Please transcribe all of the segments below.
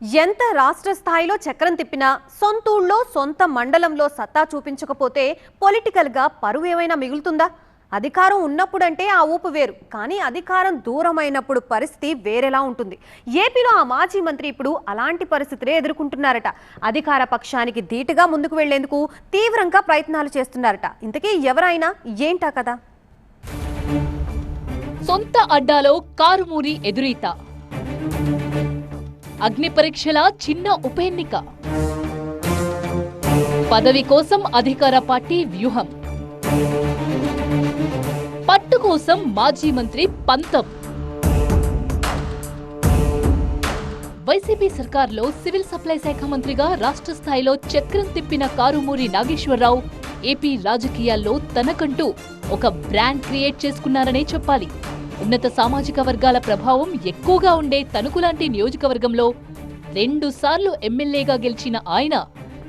ఎంత రాష్ట్ర స్థాయిలో చక్రం తిప్పినా సొంత ఊళ్ళో సొంత మండలంలో సత్తా చూపించకపోతే పొలిటికల్గా పరువు ఏమైనా మిగులుతుందా? అధికారం ఉన్నప్పుడంటే ఆ ఊపు వేరు కానీ అధికారం దూరమైనప్పుడు పరిస్థితి వేరేలా ఉంటుంది. ఏపీలో ఆ మాజీ మంత్రి ఇప్పుడు అలాంటి పరిస్థితులే ఎదుర్కొంటున్నారట. అధికార పక్షానికి ధీటుగా ముందుకు వెళ్ళేందుకు తీవ్రంగా ప్రయత్నాలు చేస్తున్నారట. ఇంతకీ ఎవరైనా ఏంటా కదా సొంత అడ్డాలో కారుమూరి ఎదురీత. అగ్ని పరీక్షల చిన్న ఉప ఎన్నిక. పదవి కోసం అధికార పార్టీ వ్యూహం. పట్టు కోసం మాజీ మంత్రి పంతం. వైసీపీ సర్కార్లో సివిల్ సప్లై శాఖ మంత్రిగా రాష్ట్ర స్థాయిలో చక్రం తిప్పిన కారుమూరి నాగేశ్వరరావు ఏపీ రాజకీయాల్లో తనకంటూ ఒక బ్రాండ్ క్రియేట్ చేసుకున్నారనే చెప్పాలి. ఉన్నత సామాజిక వర్గాల ప్రభావం ఎక్కువగా ఉండే తణుకు లాంటి నియోజకవర్గంలో రెండు సార్లు ఎమ్మెల్యేగా గెలిచిన ఆయన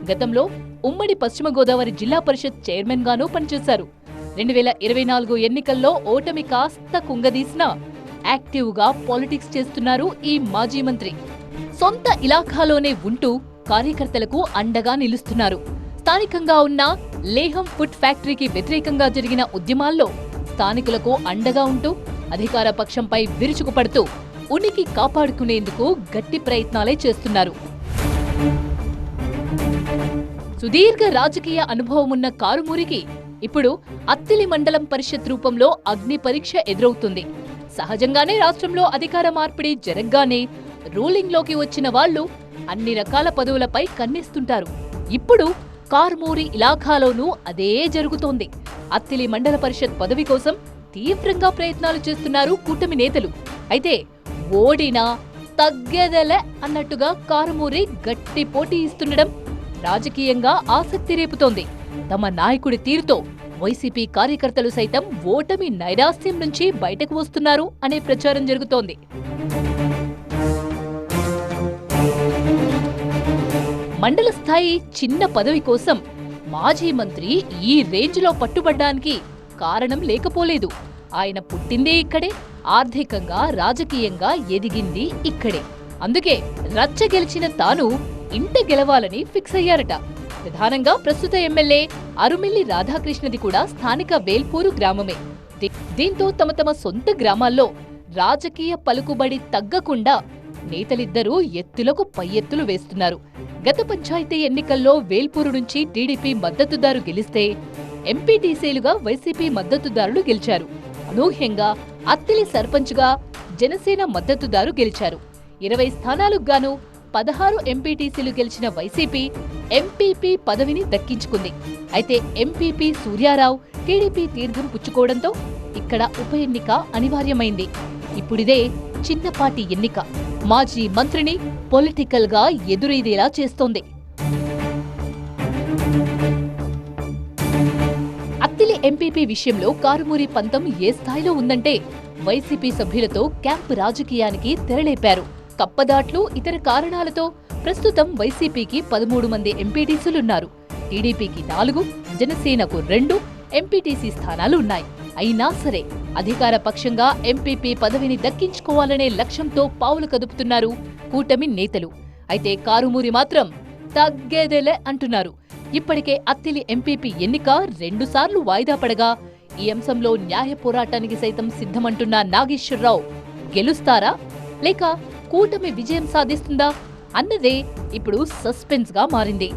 గతంలో ఉమ్మడి పశ్చిమ గోదావరి జిల్లా పరిషత్ చైర్మన్ గానూ పనిచేశారు. రెండు వేల ఇరవై నాలుగు ఎన్నికల్లో ఓటమి కాస్త కుంగదీసినా యాక్టివ్గా పాలిటిక్స్ చేస్తున్నారు ఈ మాజీ మంత్రి. సొంత ఇలాఖాలోనే ఉంటూ కార్యకర్తలకు అండగా నిలుస్తున్నారు. స్థానికంగా ఉన్న లేహం ఫుడ్ ఫ్యాక్టరీకి వ్యతిరేకంగా జరిగిన ఉద్యమాల్లో స్థానికులకు అండగా ఉంటూ అధికార పక్షంపై విరుచుకుపడుతూ ఉనికి కాపాడుకునేందుకు గట్టి ప్రయత్నాలే చేస్తున్నారు. సుదీర్ఘ రాజకీయ అనుభవం ఉన్న కారుమూరికి ఇప్పుడు అత్తిలి మండలం పరిషత్ రూపంలో అగ్ని పరీక్ష ఎదురవుతుంది. సహజంగానే రాష్ట్రంలో అధికార మార్పిడి జరగ్గానే రూలింగ్లోకి వచ్చిన వాళ్ళు అన్ని రకాల పదవులపై కన్నేస్తుంటారు. ఇప్పుడు కారుమూరి ఇలాఖాలోనూ అదే జరుగుతోంది. అత్తిలి మండల పరిషత్ పదవి కోసం తీవ్రంగా ప్రయత్నాలు చేస్తున్నారు కూటమి నేతలు. అయితే ఓడినా తగ్గేదలే అన్నట్టుగా కారుమూరి గట్టి పోటీ ఇస్తుండడం రాజకీయంగా ఆసక్తి రేపుతోంది. తమ నాయకుడి తీరుతో వైసీపీ కార్యకర్తలు సైతం ఓటమి నైరాస్యం నుంచి బయటకు వస్తున్నారు అనే ప్రచారం జరుగుతోంది. మండల స్థాయి చిన్న పదవి కోసం మాజీ మంత్రి ఈ రేంజ్లో పట్టుబడ్డానికి కారణం లేకపోలేదు. ఆయన పుట్టిందే ఇక్కడే ఆర్థికంగా రాజకీయంగా ఎదిగింది ఇక్కడే. అందుకే రచ్చ గెలిచిన తాను ఇంట గెలవాలని ఫిక్స్ అయ్యారట. ప్రధానంగా ప్రస్తుత ఎమ్మెల్యే అరుమిల్లి రాధాకృష్ణది కూడా స్థానిక వేల్పూరు గ్రామమే. దీంతో తమ తమ సొంత గ్రామాల్లో రాజకీయ పలుకుబడి తగ్గకుండా నేతలిద్దరూ ఎత్తులకు పై ఎత్తులు వేస్తున్నారు. గత పంచాయతీ ఎన్నికల్లో వేల్పూరు నుంచి టీడీపీ మద్దతుదారు గెలిస్తే ఎంపీటీసీలుగా వైసీపీ మద్దతుదారులు గెలిచారు. అనూహ్యంగా అత్తిలి సర్పంచ్గా జనసేన మద్దతుదారు గెలిచారు. ఇరవై స్థానాలకు గాను పదహారు ఎంపీటీసీలు గెలిచిన వైసీపీ ఎంపీపీ పదవిని దక్కించుకుంది. అయితే ఎంపీపీ సూర్యారావు టీడీపీ తీర్థం పుచ్చుకోవడంతో ఇక్కడ ఉప ఎన్నిక అనివార్యమైంది. ఇప్పుడిదే చిన్నపాటి ఎన్నిక. మాజీ మంత్రిని పొలిటికల్గా ఎదురైదేలా ఎదురీదేలా చేస్తోంది. ఎంపీపీ విషయంలో కారుమూరి పంతం ఏ స్థాయిలో ఉందంటే వైసీపీ సభ్యులతో క్యాంప్ రాజకీయానికి తెరలేపారు. కప్పదాట్లు ఇతర కారణాలతో ప్రస్తుతం వైసీపీకి పదమూడు మంది ఎంపీటీసీలున్నారు టీడీపీకి నాలుగు జనసేనకు రెండు ఎంపీటీసీ స్థానాలు ఉన్నాయి అయినా సరే అధికార పక్షంగా ఎంపీపీ పదవిని దక్కించుకోవాలనే లక్ష్యంతో పావులు కదుపుతున్నారు కూటమి నేతలు. అయితే కారుమూరి మాత్రం తగ్గేదేలే అంటున్నారు. ఇప్పటికే అత్తిలి ఎంపీపీ ఎన్నిక రెండుసార్లు వాయిదా పడగా ఈ అంశంలో న్యాయ పోరాటానికి సైతం సిద్ధమంటున్న నాగేశ్వరరావు గెలుస్తారా? లేక కూటమి విజయం సాధిస్తుందా? అన్నదే ఇప్పుడు సస్పెన్స్గా మారింది.